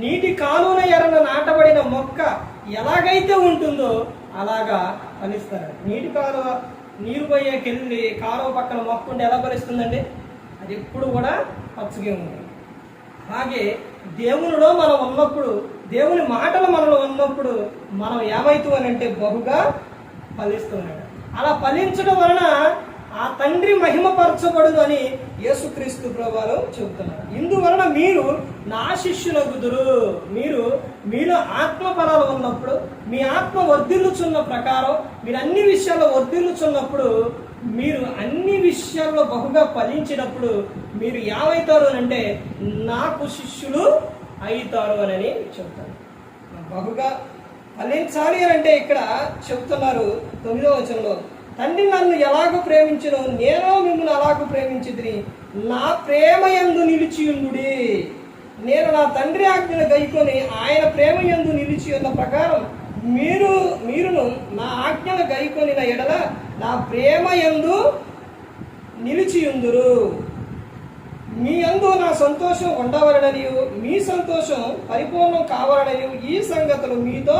నీటి కాలువన ఎర్రన నాటబడిన మొక్క ఎలాగైతే ఉంటుందో అలాగా ఫలిస్తారు నీటి కాలువ నీరు పోయేకెళ్ళి కాలువ పక్కన మొక్క ఉంటే ఎలా ఫలిస్తుందండి? అది ఎప్పుడు కూడా పచ్చగా ఉంది అలాగే దేవునిలో మనం ఉన్నప్పుడు దేవుని మాటలు మనలో ఉన్నప్పుడు మనం ఏమవుతామనంటే బహుగా ఫలిస్తున్నాడు అలా ఫలించడం వలన ఆ తండ్రి మహిమపరచబడును అని యేసుక్రీస్తు ప్రభావం చెబుతున్నారు. ఇందువలన మీరు నా శిష్యులగుదురు. మీరు మీలో ఆత్మ ఫలాలు ఉన్నప్పుడు మీ ఆత్మ వర్ధిల్లుచున్న ప్రకారం మీరు అన్ని విషయాల్లో వర్ధిల్లుచున్నప్పుడు మీరు అన్ని విషయాల్లో బహుగా ఫలించినప్పుడు మీరు ఏమవుతారు అని అంటే నాకు శిష్యులు అవుతారు అని చెబుతారు. బహుగా ఫలించాలి అని అంటే ఇక్కడ చెప్తున్నారు తొమ్మిదో వచనంలో. తండ్రి నన్ను ఎలాగో ప్రేమించను నేను మిమ్మల్ని అలాగూ ప్రేమించిదిని నా ప్రేమ యందు నిలిచియుండుడి. నేను నా తండ్రి ఆజ్ఞను గైకొని ఆయన ప్రేమ యందు నిలిచి ఉన్న ప్రకారం మీరు మీరును నా ఆజ్ఞను గైకొని నా ఎడల నా ప్రేమ యందు నిలిచియుందురు. మీ అందు నా సంతోషం ఉండవలననియు మీ సంతోషం పరిపూర్ణం కావాలననియు ఈ సంగతులు మీతో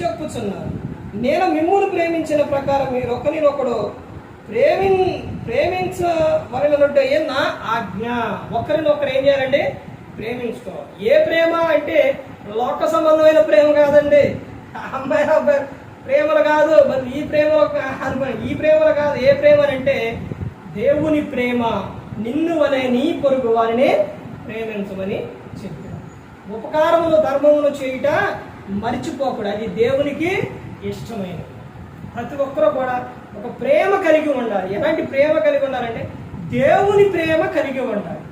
చెప్పుచున్నాను. నేను మిమ్మల్ని ప్రేమించిన ప్రకారం మీరు ఒకరినొకడు ప్రేమి ప్రేమించవలనంటే నా ఆజ్ఞ? ఒకరినొకరు ఏం చేయాలండి ప్రేమించుకోవాలి. ఏ ప్రేమ అంటే లోక సంబంధమైన ప్రేమ కాదండి. అమ్మాయి అబ్బాయి ప్రేమలు కాదు. మరి ఈ ప్రేమలో ఈ ప్రేమలు కాదు. ఏ ప్రేమ అంటే దేవుని ప్రేమ. నిన్ను అనే నీ పొరుగు వారిని ప్రేమించమని చెప్పాడు. ఉపకారములు ధర్మములు చేయుట మర్చిపోకూడదు. అది దేవునికి ఇష్టమైనది. ప్రతి ఒక్కరూ కూడా ఒక ప్రేమ కలిగి ఉండాలి. ఎలాంటి ప్రేమ కలిగి ఉండాలంటే దేవుని ప్రేమ కలిగి ఉండాలి.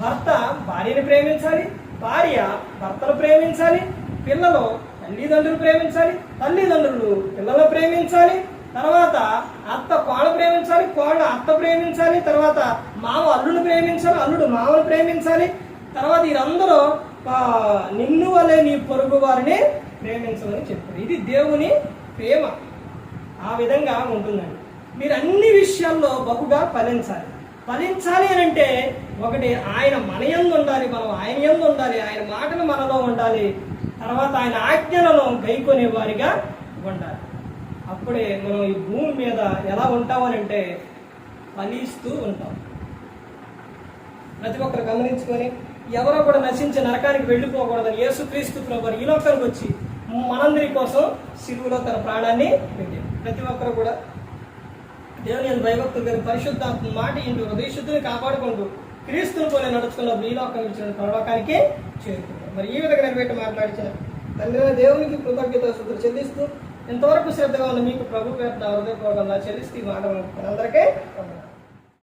భర్త భార్యని ప్రేమించాలి భార్య భర్తను ప్రేమించాలి పిల్లలు తల్లిదండ్రులు ప్రేమించాలి తల్లిదండ్రులు పిల్లలు ప్రేమించాలి తర్వాత అత్త కోడ ప్రేమించాలి కోడ అత్త ప్రేమించాలి తర్వాత మావ అల్లుడు ప్రేమించాలి అల్లుడు మామను ప్రేమించాలి తర్వాత వీరందరూ నిన్ను వలె నీ పొరుగు వారిని ప్రేమించమని చెప్పారు ఇది దేవుని ప్రేమ. ఆ విధంగా ఉంటుందండి. మీరు అన్ని విషయాల్లో బహుగా ఫలించాలి. ఫలించాలి అని అంటే ఒకటి ఆయన మన యందు ఉండాలి మనం ఆయన యందు ఉండాలి ఆయన మాటలు మనలో ఉండాలి తర్వాత ఆయన ఆజ్ఞలను గైకొనే వారిగా ఉండాలి. అప్పుడే మనం ఈ భూమి మీద ఎలా ఉంటామని అంటే ఫలిస్తూ ఉంటాం. ప్రతి ఒక్కరు గమనించుకొని ఎవరో కూడా నశించి నరకానికి వెళ్ళిపోకూడదని యేసుక్రీస్తు ప్రభు ఈ లోకానికి వచ్చి మనందరి కోసం శిలువులో తన ప్రాణాన్ని పెట్టాడు. ప్రతి ఒక్కరు కూడా దేవుని అని భయభక్తులు గారి పరిశుద్ధాత్మ మాట ఇంటూ హృదయశుద్ధిని కాపాడుకుంటూ క్రీస్తుని పోలే నడుచుకున్న ఈ ఇచ్చిన పరలోకానికి చేరుకుంటాం మరి ఈ విధంగా నిలబెట్టి మాట్లాడించిన తండ్రి దేవునికి కృతజ్ఞత శుద్ధులు చెల్లిస్తూ ఎంతవరకు శ్రద్ధగా ఉన్న మీకు ప్రభు పేరు నా హృదయపూర్వకంగా చెల్లిస్తూ ఈ మాట అందరికీ